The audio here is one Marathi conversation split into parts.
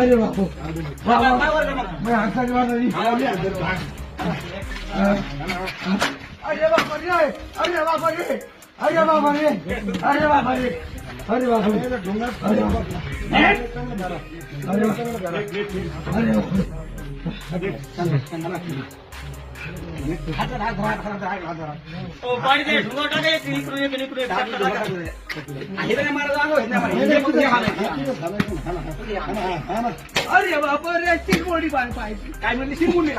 अरे बाबू अरे बापू मैं हाथ नहीं अरे बाबा रे अरे बाबा रे अरे बाबा रे अरे बाबा रे अरे बाबा रे अरे पाहिजे काय म्हणली चिरमुडी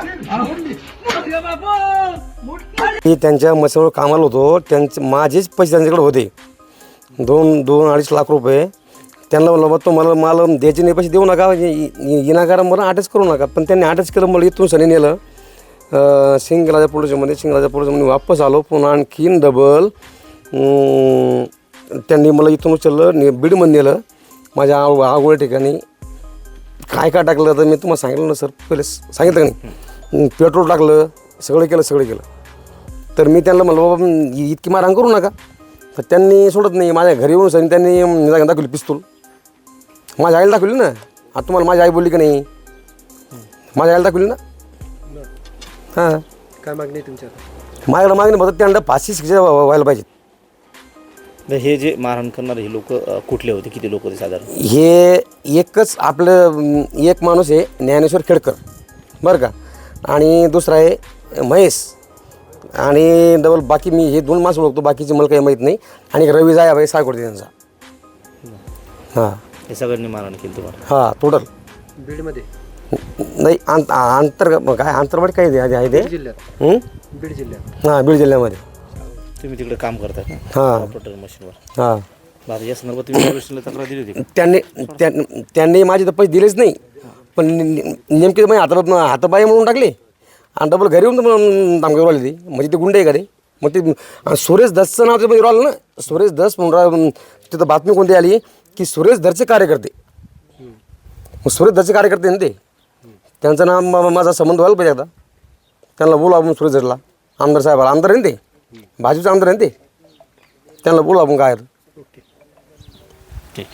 बाबा मी त्यांच्या मशीनवर कामाला होतो. त्यांचे माझेच पैसे त्यांच्याकडे होते. दोन दोन अडीच लाख रुपये. त्यांना म्हणलं बा तुम्हाला मला द्यायचे नाही पैसे देऊ नका विनाकारण मला अटॅच करू नका. पण त्यांनी अटॅच केलं मला इथून सनी नेलं. अं, सिंगराजा पोलिसमध्ये सिंगराजा पोलिसमध्ये वापस आलो पुन्हा आणखीन डबल त्यांनी मला इथून उचललं ने बीडमध्ये नेलं. माझ्या आव आवड ठिकाणी काय काय टाकलं तर मी तुम्हाला सांगितलं ना सर पहिले सांगितलं का नाही? पेट्रोल टाकलं सगळं केलं सगळं केलं. तर मी त्यांना म्हणलं बाबा इतकी मारहाण करू नका. तर त्यांनी सोडत नाही माझ्या घरी येऊन सर त्यांनी दाखवली पिस्तूल. माझ्या आईला दाखवली ना? आता तुम्हाला माझी आई बोलली का नाही? माझ्या आईला दाखवली ना? हां. काय मागणी आहे तुमच्या माझ्याकडे मागणी फक्त त्यांना फाशी शिक्षा व्हा- व्हायला पाहिजे. तर हे जे मारहाण करणारे हे लोक कुठले होते? किती लोक होते साधारण? हे एकच आपलं अं, एक माणूस आहे ज्ञानेश्वर खेडकर. बरं का? आणि दुसरा आहे महेश. आणि डबल बाकी मी हे दोन माणसं ओळखतो बाकीचे मला काही माहीत नाही. आणि एक रवी जाया भाई सायकोडते त्यांचा. हां. हे सगळ्यांनी मारहाण केली तुम्हाला. हां टोटल बीडमध्ये. नाही आंत आंतर काय आंतरवाडी काय आहे आहे ते? जिल्ह्यात. हं? बीड जिल्ह्यात. हां बीड जिल्ह्यामध्ये. तुम्ही तिकडे काम करता का? हां. ऑपरेटर मशीनवर हां. आता या संदर्भात तुम्ही तक्रार दिली होती का? त्यांनी त्यां- त्यांनी माझे तर पैसे दिलेच नाही. पण ने- ने- नेमके माझे हाता हाताबाई म्हणून टाकले. आणि डबल घरी येऊन धमकी राहिली ती. म्हणजे ते गुंडे आहे का रे मग ते सुरेश दसचं नाव ते म्हणजे राहिलं ना? सुरेश दस म्हणून तिथं बातमी कोणती आली? की सुरेश दरचे कार्यकर्ते. मग सुरेश दरचे कार्यकर्ते ना ते? त्यांचं नाव माझा संबंध व्हायला पाहिजे आता त्यांना बोलू आपण सुरेश धरला आमदार साहेबाला. आमदार आहे ना ते? भाजपचे आमदार आहे ना ते? त्यांना बोलू आपण काय ठीक